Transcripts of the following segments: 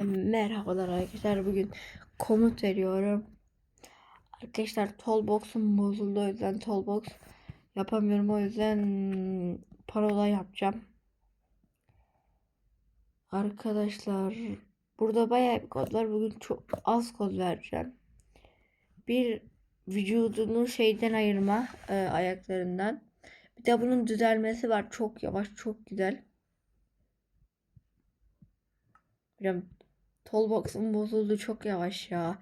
Merhabalar arkadaşlar. Bugün komut veriyorum. Arkadaşlar Tollbox'um bozuldu. O yüzden Tollbox yapamıyorum. O yüzden parola yapacağım. Arkadaşlar burada bayağı bir kod var. Bugün çok az kod vereceğim. Bir vücudunu şeyden ayırma e, ayaklarından. Bir de bunun düzelmesi var. Çok yavaş, çok güzel. Tollbox'um bozuldu çok yavaş ya.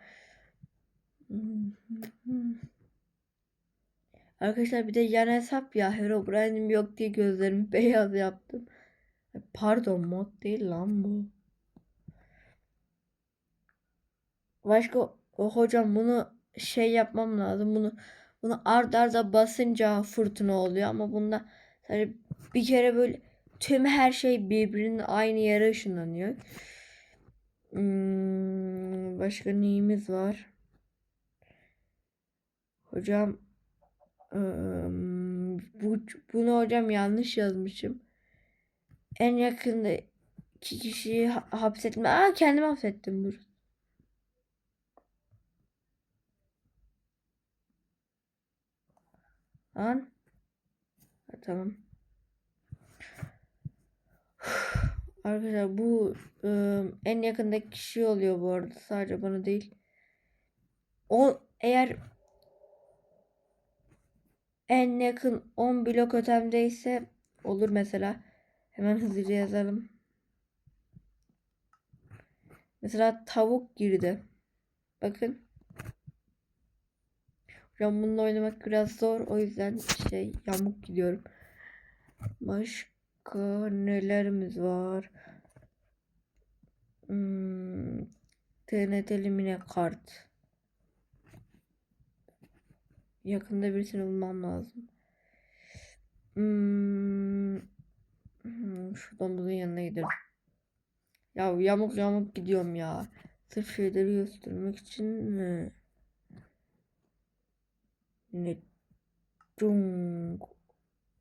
Arkadaşlar bir de yan hesap ya. Herobrine'im yok diye gözlerimi beyaz yaptım. Pardon mod değil lan bu. Başka o hocam bunu şey yapmam lazım. Bunu bunu ard arda basınca fırtına oluyor ama bunda hani bir kere böyle tüm her şey birbirinin aynı yere ışınlanıyor. Hmm, başka neyimiz var? Hocam ım, bu bunu hocam yanlış yazmışım. En yakında iki kişiyi ha- hapsetme. Aa kendimi hapsettim dur. Lan. Ha, tamam. Arkadaşlar bu ım, en yakındaki kişi oluyor bu arada. Sadece bana değil. O eğer en yakın 10 blok ötemdeyse olur mesela. Hemen hızlıca yazalım. Mesela tavuk girdi. Bakın. Hocam bununla oynamak biraz zor. O yüzden şey yamuk gidiyorum. Başka nelerimiz var? Hmm, TNT'li mine kart. Yakında birisini bulmam lazım. Hmm, hmm, şuradan yanına gidelim. Ya yamuk yamuk gidiyorum ya. Sırf şeyleri göstermek için mi? Yine Cung.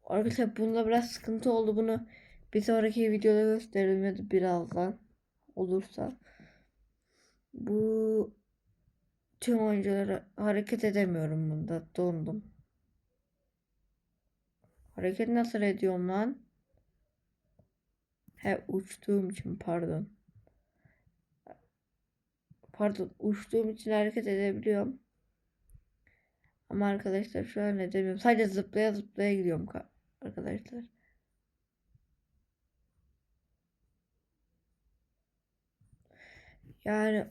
Arkadaşlar bunda biraz sıkıntı oldu. Bunu bir sonraki videoda da birazdan olursa. Bu tüm oyuncuları hareket edemiyorum bunda. Dondum. Hareket nasıl ediyorum lan? He uçtuğum için pardon. Pardon uçtuğum için hareket edebiliyorum. Ama arkadaşlar şu an edemiyorum. Sadece zıplaya zıplaya gidiyorum arkadaşlar. Yani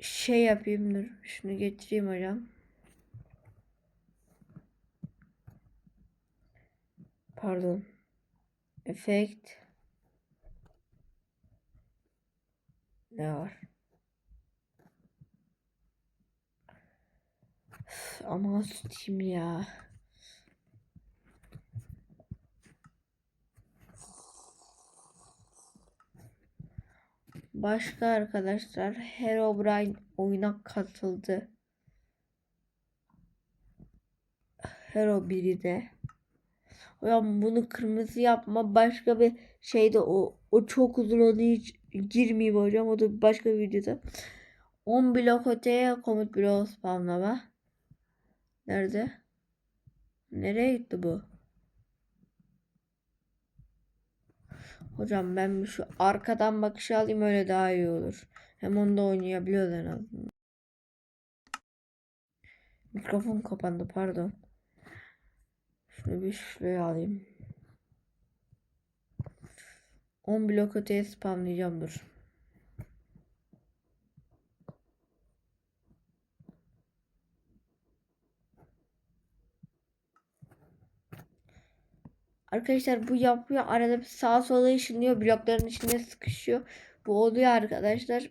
şey yapayım dur. Şunu getireyim hocam. Pardon. Efekt. Ne var? Ama tutayım ya. Başka arkadaşlar Herobrine oyuna katıldı. Hero biri de. Hocam bunu kırmızı yapma başka bir şeyde o o çok uzun onu hiç girmeyeyim hocam o da başka bir videoda. 10 blok öteye komut bloğu spamlama. Nerede? Nereye gitti bu? Hocam ben şu arkadan bakışı alayım öyle daha iyi olur. Hem onu da oynayabiliyoruz en azından. Mikrofon kapandı pardon. Şunu bir şuraya alayım. 10 blok öteye spamlayacağım dur. Arkadaşlar bu yapıyor. Arada bir sağa sola ışınlıyor. Blokların içine sıkışıyor. Bu oluyor arkadaşlar.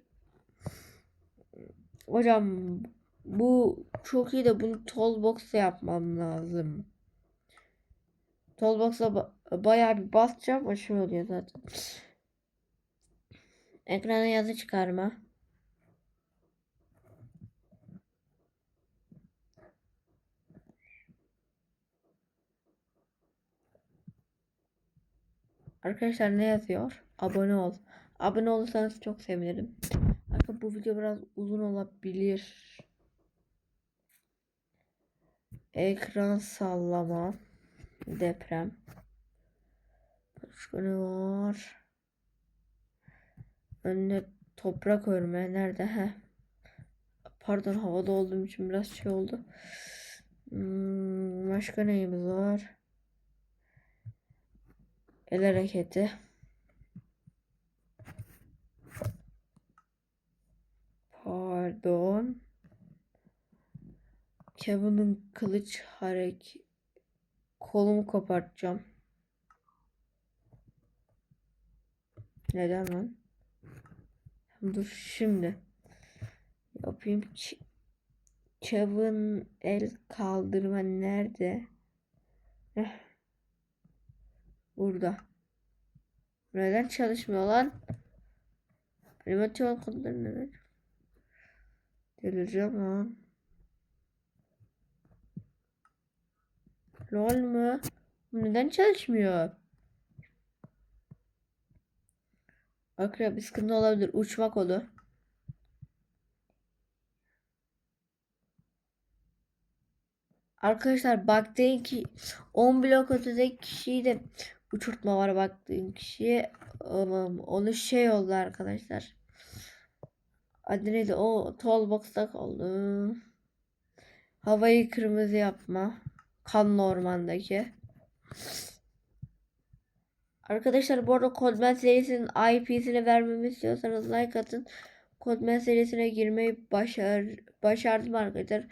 Hocam bu çok iyi de bunu Tollbox'la yapmam lazım. Tollbox'a ba- bayağı bir basacağım. O şey oluyor zaten. Ekrana yazı çıkarma. Arkadaşlar ne yazıyor? Abone ol. Abone olursanız çok sevinirim. Arkadaşlar bu video biraz uzun olabilir. Ekran sallama. Deprem. Başka ne var? Önüne toprak örme. Nerede? He. Pardon havada olduğum için biraz şey oldu. Hmm, başka neyimiz var? El hareketi. Pardon. Kevin'in kılıç hareket kolumu kopartacağım. Neden lan? Dur şimdi. Yapayım ki. Kevin el kaldırma nerede? Heh. Burada. Neden çalışmıyor lan? Animasyon kodları neden? Delireceğim lan. Lol mu? Neden çalışmıyor? Akrep bir sıkıntı olabilir. Uçma kodu. Arkadaşlar baktığın ki 10 blok ötedeki kişiyi de uçurtma var baktığın kişiye onu şey oldu arkadaşlar. Adı neydi? O toolbox'ta kaldı. Havayı kırmızı yapma. Kanlı ormandaki. Arkadaşlar bu arada Codman serisinin IP'sini vermemi istiyorsanız like atın. Codman serisine girmeyi başar başardım arkadaşlar.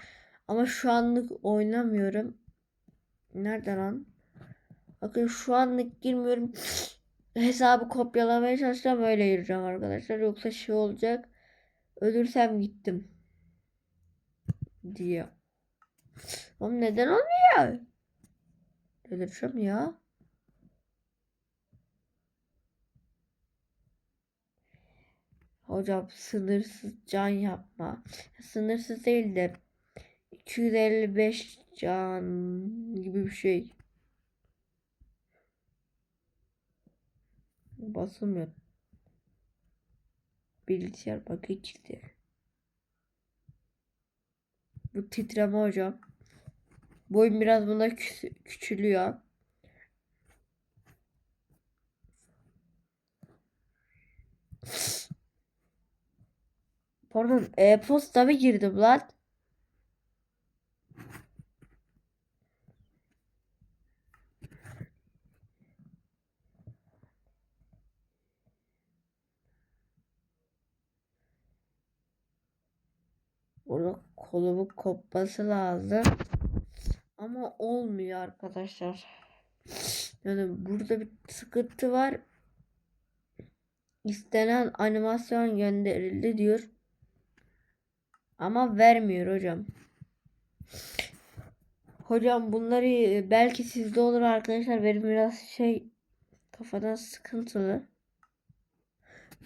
Ama şu anlık oynamıyorum. Nerede lan? Bakın şu anlık girmiyorum. Hesabı kopyalamaya çalışacağım öyle gireceğim arkadaşlar. Yoksa şey olacak. Ölürsem gittim. Diye. Oğlum neden olmuyor? Delireceğim ya. Hocam sınırsız can yapma. Sınırsız değil de 255 can gibi bir şey. Basılmıyor. Bilgisayar bakı kilidi. Bu titreme hocam. Boyun biraz bunda küçü- küçülüyor. Pardon, e-posta mı girdim lan? Burada kolumu kopması lazım. Ama olmuyor arkadaşlar. Yani burada bir sıkıntı var. İstenen animasyon gönderildi diyor. Ama vermiyor hocam. Hocam bunları belki sizde olur arkadaşlar. Benim biraz şey kafadan sıkıntılı.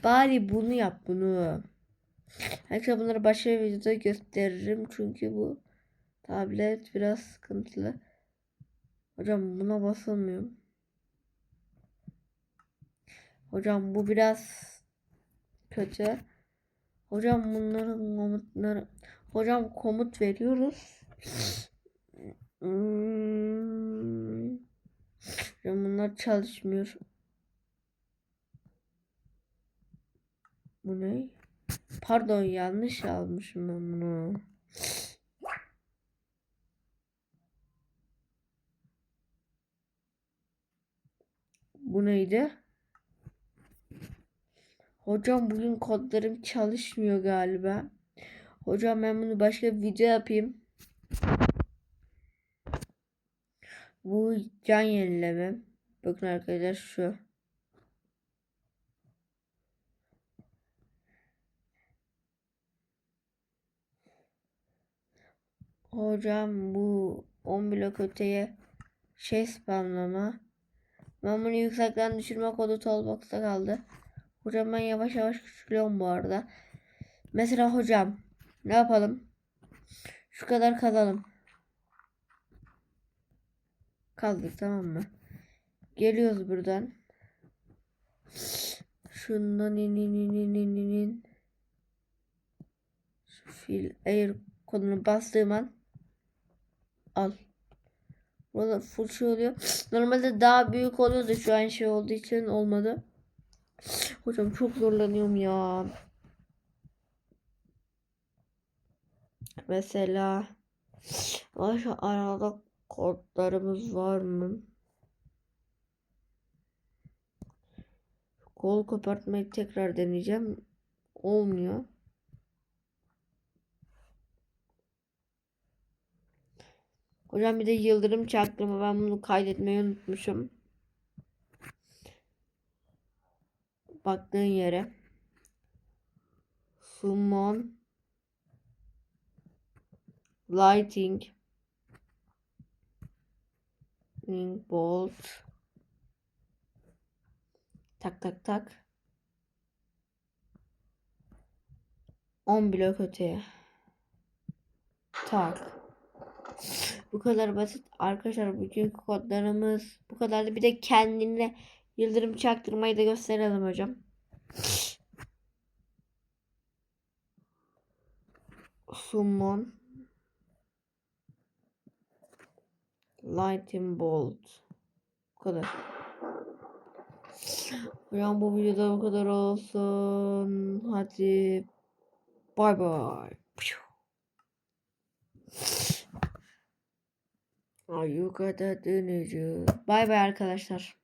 Bari bunu yap bunu. Arkadaşlar bunları başka bir videoda gösteririm. Çünkü bu tablet biraz sıkıntılı. Hocam buna basamıyorum. Hocam bu biraz kötü. Hocam bunların komutları hocam komut veriyoruz. Hmm. Hocam bunlar çalışmıyor. Bu ne? Pardon yanlış almışım ben bunu. Bu neydi? Hocam bugün kodlarım çalışmıyor galiba. Hocam ben bunu başka bir video yapayım. Bu can yenileme. Bakın arkadaşlar şu. Hocam bu 10 blok öteye şey spamlama. Ben bunu yüksekten düşürme kodu toolbox'ta kaldı. Hocam ben yavaş yavaş küçülüyorum bu arada. Mesela hocam ne yapalım? Şu kadar kazalım. Kaldık tamam mı? Geliyoruz buradan. Şundan in in in in in in. Şu fil air kodunu bastığım an al. Burada full şey oluyor. Normalde daha büyük oluyordu şu an şey olduğu için olmadı. Hocam çok zorlanıyorum ya. Mesela Aşağı arada kodlarımız var mı? Kol kopartmayı tekrar deneyeceğim. Olmuyor. Hocam bir de yıldırım çaktırma. Ben bunu kaydetmeyi unutmuşum. Baktığın yere. Summon. Lighting. Bolt. Tak tak tak. 10 blok öteye. Tak. Bu kadar basit arkadaşlar. Bütün kodlarımız bu kadardı. Bir de kendine yıldırım çaktırmayı da gösterelim hocam. Summon. Lightning bolt. Bu kadar. Hocam bu videoda bu kadar olsun. Hadi. Bay bay. Ay yukarıda döneceğiz. Bay bay arkadaşlar.